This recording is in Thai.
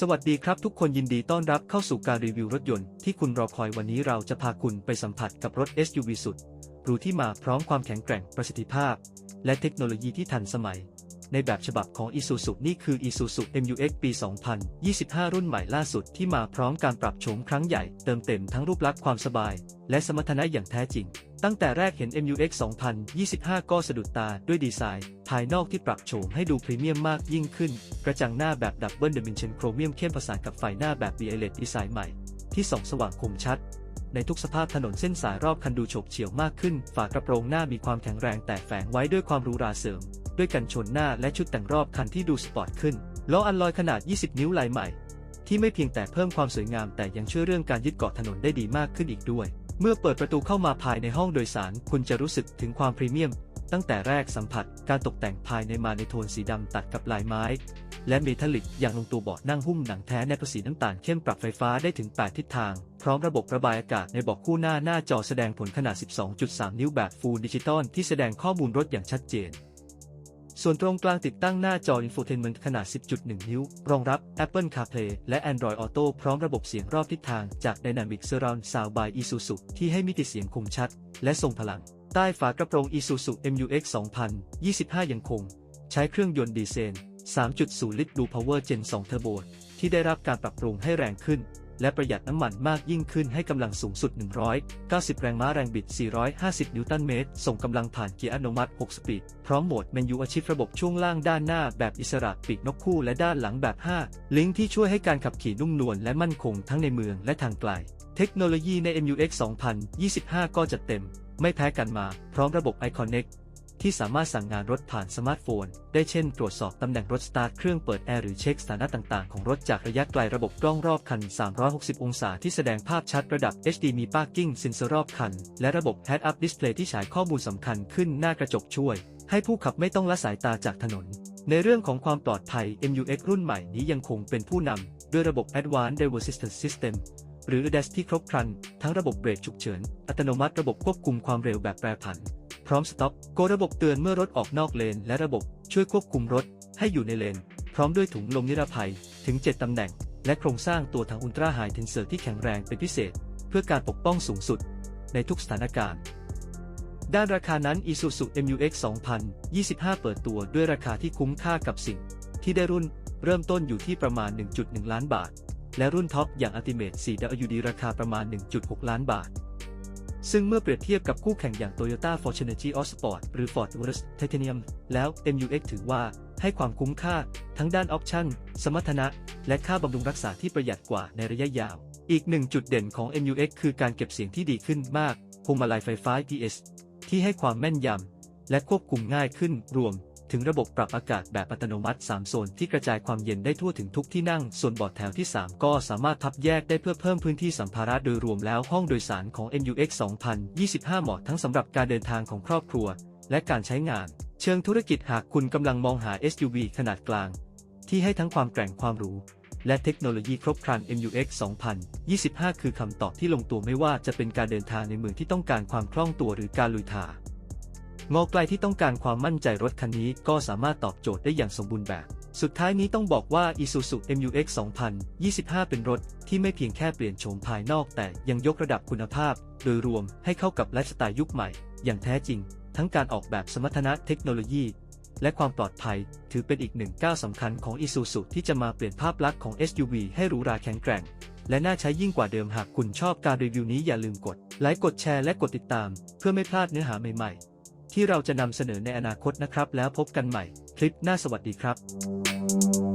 สวัสดีครับทุกคนยินดีต้อนรับเข้าสู่การรีวิวรถยนต์ที่คุณรอคอยวันนี้เราจะพาคุณไปสัมผัสกับรถ SUV สุดหรูที่มาพร้อมความแข็งแกร่งประสิทธิภาพ และเทคโนโลยีที่ทันสมัย ในแบบฉบับของ Isuzu นี่คือ Isuzu MU-X ปี 2025 รุ่นใหม่ล่าสุดที่มาพร้อมการปรับโฉมครั้งใหญ่เติมเต็มทั้งรูปลักษณ์ความสบาย และสมรรถนะอย่างแท้จริง ตั้งแต่แรกเห็น MU-X 2025 ก็สะดุดตาด้วยดีไซน์ ภายนอกที่ปรับโฉมให้ดูพรีเมียมมากยิ่งขึ้น กระจังหน้าแบบดับเบิลเด m มินเชนโครเมียมเข้มผสานกับไฟหน้าแบบ b l e d ดีไซน์ใหม่ ที่ส่องสว่างคมชัดในทุกสภาพถนนเส้นสายรอบคันดูโฉบเฉี่ยวมากขึ้น ฝากระโปรงหน้ามีความแข็งแรงแต่แฝงไว้ด้วยความรูราเสริม ด้วยกันชนหน้าและชุดแต่งรอบคันที่ดูสปอร์ตขึ้น ล้ออัลลอยขนาด 20 นิ้วลายใหม่ ที่ไม่เพียงแต่เพิ่มความสวยงามแต่ยังช่วยเรื่องการยึดเกาะถนนได้ดีมากขึ้นอีกด้วย เมื่อเปิดประตูเข้ามาภายในห้องโดยสาร คุณจะรู้สึกถึงความพรีเมียม ตั้งแต่แรกสัมผัส การตกแต่งภายในมาในโทนสีดำตัดกับลายไม้ และเมทัลลิกอย่างลงตัวเบาะนั่งหุ้มหนังแท้ในภาษีน้ำตาลเข้มปรับไฟฟ้าได้ถึง 8 ทิศทาง พร้อมระบบระบายอากาศในเบาะคู่หน้าหน้าจอแสดงผลขนาด 12.3 นิ้วแบบฟูลดิจิตอลที่แสดงข้อมูลรถอย่างชัดเจน ส่วนตรงกลางติดตั้งหน้าจอ Infotainment ขนาด 10.1 นิ้ว รองรับ Apple CarPlay และ Android Auto พร้อมระบบเสียงรอบทิศทางจาก Dynamic Surround Sound by Isuzu ที่ให้มิติเสียงคมชัด และทรงพลัง ใต้ฝากระโปรง Isuzu MU-X 2025 ยังคง ใช้เครื่องยนต์ดีเซล3.0 ลิตร Blue Power Gen 2 Turbo ที่ได้รับการปรับปรุงให้แรงขึ้น และประหยัดน้ำมันมากยิ่งขึ้นให้กำลังสูงสุด 190 แรงม้าแรงบิด 450 นิวตันเมตร ส่งกำลังผ่านเกียร์อัตโนมัติ 6 สปีด พร้อมโหมดเมนูอาชีพระบบช่วงล่างด้านหน้าแบบอิสระปีกนกคู่และด้านหลังแบบ 5 ลิงก์ที่ช่วยให้การขับขี่นุ่มนวลและมั่นคงทั้งในเมืองและทางไกล เทคโนโลยีใน MU-X 2025 ก็จัดเต็ม ไม่แพ้กันมา พร้อมระบบ iConnect ที่สามารถสั่งงานรถผ่านสมาร์ทโฟน ได้เช่น ตรวจสอบตำแหน่งรถสตาร์ทเครื่องเปิดแอร์หรือเช็คสถานะต่างๆ ของรถจากระยะไกลระบบกล้องรอบคัน 360 องศาที่แสดงภาพชัดระดับ HD มี Parking Sensor รอบคัน และระบบ Head Up Display ที่ฉายข้อมูลสำคัญขึ้นหน้ากระจกช่วย ให้ผู้ขับไม่ต้องละสายตาจากถนน ในเรื่องของความปลอดภัย MU-X รุ่นใหม่นี้ยังคงเป็นผู้นำด้วยระบบ Advanced Driver Assistance System หรือ ADAS ที่ครบครัน ทั้งระบบเบรกฉุกเฉิน อัตโนมัติระบบควบคุมความเร็วแบบแปรผัน พร้อมสต็อปโกระบบเตือนเมื่อรถออกนอกเลน และระบบช่วยควบคุมรถให้อยู่ในเลน พร้อมด้วยถุงลมนิรภัยถึง 7 ตำแหน่ง และโครงสร้างตัวถังอุลตราไฮเทนเซอร์ที่แข็งแรงเป็นพิเศษ เพื่อการปกป้องสูงสุด ในทุกสถานการณ์ ด้านราคานั้น Isuzu MU-X 2025 เปิดตัวด้วยราคาที่คุ้มค่ากับสิ่ง ที่ได้รุ่นเริ่มต้นอยู่ที่ประมาณ 1.1 ล้านบาท และรุ่นท็อปอย่าง Ultimate 4WD ราคาประมาณ 1.6 ล้านบาท ซึ่งเมื่อเปรียบเทียบกับคู่แข่งอย่าง Toyota Fortuner GR Sport หรือ Ford Everest Titanium แล้ว MU-X ถือว่าให้ความคุ้มค่า ทั้งด้านออปชั่น สมรรถนะ และค่าบำรุงรักษาที่ประหยัดกว่าในระยะยาว อีกหนึ่งจุดเด่นของ MU-X คือการเก็บเสียงที่ดีขึ้นมากพวงมาลัยไฟฟ้า ES ที่ให้ความแม่นยำและควบคุมง่ายขึ้นรวม ถึงระบบปรับอากาศแบบอัตโนมัติ 3 โซนที่กระจายความเย็นได้ทั่วถึงทุกที่นั่ง ส่วนเบาะแถวที่ 3 ก็สามารถพับแยกได้เพื่อเพิ่มพื้นที่สัมภาระโดยรวมแล้วห้องโดยสารของ MU-X 2025 เหมาะทั้งสำหรับการเดินทางของครอบครัว และการใช้งาน เชิงธุรกิจหากคุณกำลังมองหา SUV ขนาดกลาง ที่ให้ทั้งความแกร่งความหรูและเทคโนโลยีครบครัน MU-X 2025 คือคำตอบที่ลงตัวไม่ว่าจะเป็นการเดินทางในเมืองที่ต้องการความคล่องตัวหรือการลุยทา งงอไกลที่ต้องการความมั่นใจรถคันนี้ก็สามารถตอบโจทย์ได้อย่างสมบูรณ์แบบ สุดท้ายนี้ต้องบอกว่า Isuzu MU-X 2025 เป็นรถที่ไม่เพียงแค่เปลี่ยนโฉมภายนอกแต่ยังยกระดับคุณภาพ โดยรวมให้เข้ากับไลฟ์สไตล์ยุคใหม่ อย่างแท้จริง ทั้งการออกแบบสมรรถนะเทคโนโลยี และความปลอดภัย ถือเป็นอีกหนึ่งก้าวสำคัญของ Isuzu ที่จะมาเปลี่ยนภาพลักษณ์ของ SUV ให้หรูหราแข็งแกร่ง และน่าใช้ยิ่งกว่าเดิมหากคุณชอบการรีวิวนี้อย่าลืมกดไลค์กดแชร์และกดติดตาม เพื่อไม่พลาดเนื้อหาใหม่ๆ ที่เราจะนำเสนอในอนาคตนะครับ แล้วพบกันใหม่ คลิปหน้าสวัสดีครับ